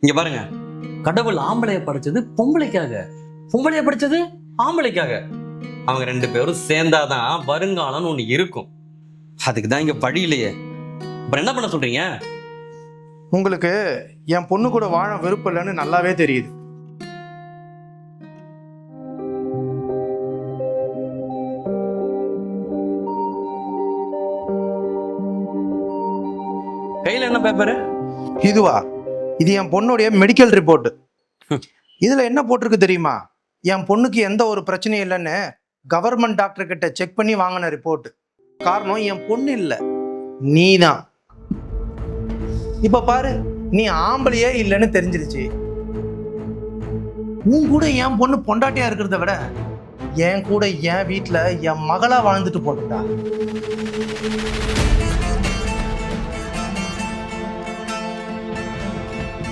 இங்க பாருங்க. கடவுள் ஆம்பளைய படைச்சது பொம்பளைக்காக. பொம்பளைய படைச்சது ஆம்பளைக்காக. அவங்க ரெண்டு பேரும் சேர்ந்தாதான் வருங்காலம்னு ஒண்ணு இருக்கும். அதுக்கு தான் இங்க வழி இல்லையே. அப்புறம் என்ன பண்ண சொல்றீங்க? உங்களுக்கு என் பொண்ணு கூட வாழ விருப்பம் இல்லைன்னு நல்லாவே தெரியுது. கையில என்ன பேப்பரு இதுவா? இது என் பொண்ணுடைய மெடிக்கல் ரிப்போர்ட். இதுல என்ன போட்டிருக்கு தெரியுமா? என் பொண்ணுக்கு எந்த ஒரு பிரச்சனையும் இல்லைன்னு கவர்மெண்ட் டாக்டர் கிட்ட செக் பண்ணி வாங்கின ரிப்போர்ட் காரணம் என் பொண்ணு இல்ல. நீதான். இப்ப பாரு நீ ஆம்பளையே இல்லைன்னு தெரிஞ்சிருச்சு. உன் கூட என் பொண்ணு பொண்டாட்டியா இருக்கிறத விட என் கூட என் வீட்டுல என் மகளா வாழ்ந்துட்டு போட்டுட்டா.